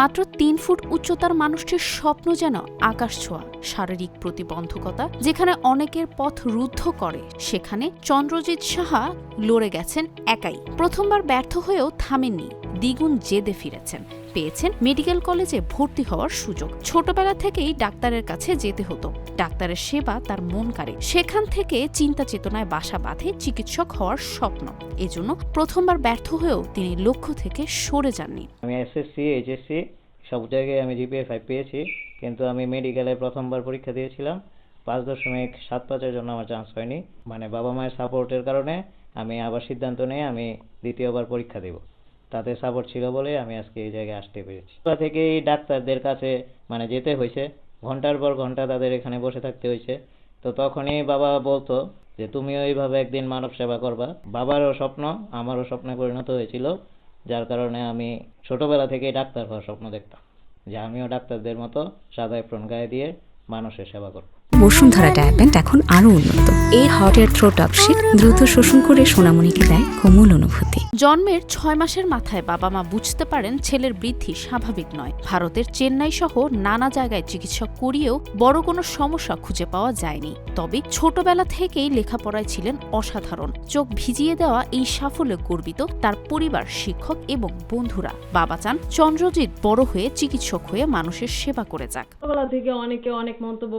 মাত্র তিন ফুট উচ্চতার মানুষটির স্বপ্ন যেন আকাশ ছোঁয়া, শারীরিক প্রতিবন্ধকতা যেখানে অনেকের পথ রুদ্ধ করে, সেখানে চন্দ্রজিৎ সাহা লড়ে গেছেন একাই। প্রথমবার ব্যর্থ হয়েও থামেননি, দ্বিগুণ জেদে ফিরেছেন। পেয়েছেন মেডিকেল কলেজে ভর্তি হওয়ার সুযোগ। ছোটবেলা থেকেই ডাক্তারের কাছে যেতে হতো। ডাক্তারের সেবা তার মন কাড়ে। সেখান থেকে চিন্তা চেতনায় বাসা বাঁধে চিকিৎসক হওয়ার স্বপ্ন। এজন্য প্রথমবার ব্যর্থ হয়েও তিনি লক্ষ্য থেকে সরে যাননি। আমি এসএসসি এইচএসসি সব জায়গায় আমি জিপিএ ফাইভ পেয়েছি, কিন্তু আমি মেডিকেলে প্রথমবার পরীক্ষা দিয়েছিলাম। পাঁচ দশমিক সাত পাঁচের জন্য আমার চান্স হয়নি। মানে বাবা মায়ের সাপোর্টের কারণে আমি আবার সিদ্ধান্ত নিয়ে আমি দ্বিতীয়বার পরীক্ষা দেব। তাদের সাপোর্ট ছিল বলে আমি আজকে এই জায়গায় আসতে পেরেছি। ছোট থেকেই ডাক্তারদের কাছে মানে যেতে হয়েছে। ঘণ্টার পর ঘণ্টা তাদের এখানে বসে থাকতে হয়েছে। তো তখনই বাবা বলতো যে, তুমিও এইভাবে একদিন মানব সেবা করবা। বাবারও স্বপ্ন, আমারও স্বপ্নে পরিণত হয়েছিল, যার কারণে আমি ছোটবেলা থেকেই ডাক্তার হওয়ার স্বপ্ন দেখতাম। যে, আমিও ডাক্তারদের মতো সাদা এপ্রন গায়ে দিয়ে মানুষের সেবা করব। বসুন্ধরা ডায়াপেন্ট এখন আরও উন্নত। এই হট এয়ার থ্রো টপশিট দ্রুত শোষণ করে সোনামণিকে দেয় কোমল অনুভূতি। জন্মের ছয় মাসের মাথায় বাবা মা বুঝতে পারেন ছেলের বৃদ্ধি স্বাভাবিক নয়। ভারতের চেন্নাই সহ নানা জায়গায় চিকিৎসা করিয়েও বড় কোনো সমস্যা খুঁজে পাওয়া যায়নি। তবে ছোটবেলা থেকেই লেখাপড়ায় ছিলেন অসাধারণ। চোখ ভিজিয়ে দেওয়া এই সাফল্যে গর্বিত তার পরিবার শিক্ষক এবং বন্ধুরা। বাবা চান চন্দ্রজিৎ বড় হয়ে চিকিৎসক হয়ে মানুষের সেবা করে যাক। ছোটবেলা থেকে অনেকে অনেক মন্তব্য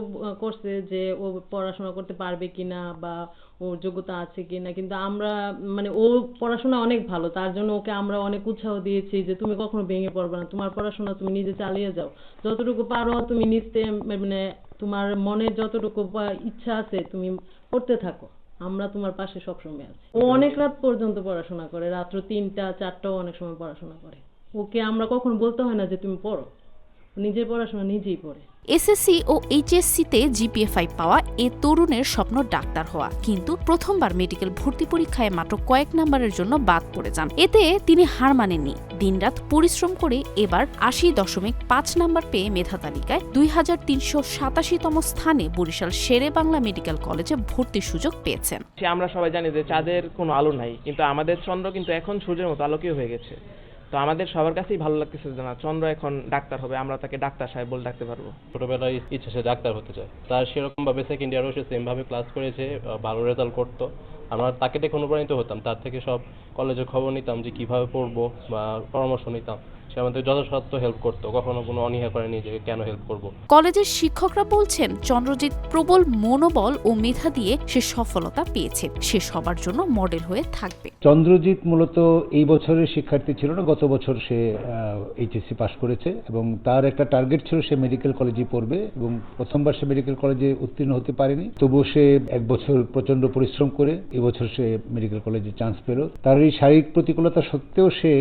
করছে যে ও পড়াশোনা করতে পারবে কিনা বা ওর যোগ্যতা আছে কিনা। কিন্তু আমরা মানে ও পড়াশোনা অনেক ভালো তার জন্য ওকে আমরা অনেক উৎসাহ দিয়েছি যে তুমি কখনো ভেঙে পড়বে না তোমার পড়াশোনা তুমি নিজে চালিয়ে যাও। যতটুকু পারো তুমি নিতে মানে তোমার মনের যতটুকু ইচ্ছা আছে তুমি পড়তে থাকো। আমরা তোমার পাশে সবসময় আছি। ও অনেক রাত পর্যন্ত পড়াশোনা করে রাত্র তিনটা চারটাও অনেক সময় পড়াশোনা করে। ওকে আমরা কখনো বলতে হয় না যে তুমি পড়ো। নিজের পড়াশোনা নিজেই পড়ে। এসএসসি ও এইচএসসিতে জিপিএ ফাইভ পাওয়া এ তরুণের স্বপ্ন ডাক্তার হওয়া। কিন্তু প্রথমবার মেডিকেল ভর্তি পরীক্ষায় মাত্র কয়েক নাম্বারের জন্য বাদ পড়ে যান। এতে তিনি হার মানেননি। দিনরাত পরিশ্রম করে এবার আশি দশমিক পাঁচ নাম্বার পেয়ে মেধা তালিকায় দুই হাজার তিনশো সাতাশিতম স্থানে বরিশাল শেরে বাংলা মেডিকেল কলেজে ভর্তির সুযোগ পেয়েছেন। সে আমরা সবাই জানি যে চাঁদের কোনো আলো নাই কিন্তু আমাদের চন্দ্র কিন্তু এখন সূর্যের মতো আলোকীয় হয়ে গেছে। তো আমাদের সবার কাছেই ভালো লাগতেছে যে না, চন্দ্র এখন ডাক্তার হবে, আমরা তাকে ডাক্তার সাহেব বলে ডাকতে পারব। ছোটবেলায় ইচ্ছে সে ডাক্তার হতে চায়। তার সেরকম ভাবে সেকেন্ড ইয়ারও সে সেম ভাবে ক্লাস করেছে ভালো রেজাল্ট করতো। আমরা তাকে দেখে অনুপ্রাণিত হতাম, তার থেকে সব কলেজে খবর নিতাম যে কীভাবে পড়ব বা পরামর্শ নিতাম। সে আমাদের যথাসাধ্য হেল্প করতো। কখনো কোনো অনীহা করেনি যে কেন হেল্প করব। কলেজের শিক্ষকরা বলছেন চন্দ্রজিৎ প্রবল মনোবল ও মেধা দিয়ে সে সফলতা পেয়েছে। সে সবার জন্য মডেল হয়ে থাকবে। চন্দ্রজিৎ মূলত এই বছরের শিক্ষার্থী ছিল না গত বছর সে এইচএসসি পাশ করেছে এবং তার একটা টার্গেট ছিল সে মেডিকেল কলেজে পড়বে এবং প্রথমবার সে মেডিকেল কলেজে উত্তীর্ণ হতে পারেনি। তবুও সে এক বছর প্রচণ্ড পরিশ্রম করে এবছর সে মেডিকেল কলেজে চান্স পেল। তার এই শারীরিক প্রতিকূলতা সত্ত্বেও সে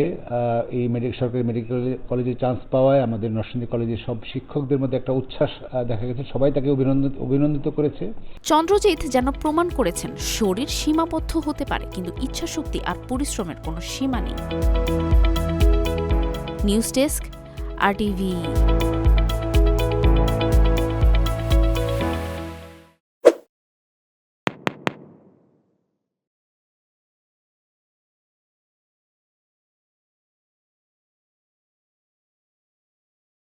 এই মেডিকেল সরকারি মেডিকেল কলেজে চান্স পাওয়ায় আমাদের নরসিংদী কলেজের সব শিক্ষকদের মধ্যে একটা উচ্ছ্বাস দেখা গেছে। সবাই তাকে অভিনন্দন অভিনন্দিত করেছে। চন্দ্রজিৎ যেন প্রমাণ করেছেন, শরীর সীমাবদ্ধ হতে পারে, কিন্তু ইচ্ছা শক্তি আর পরিশ্রমের কোনো সীমা নেই। নিউজ ডেস্ক, আর টিভি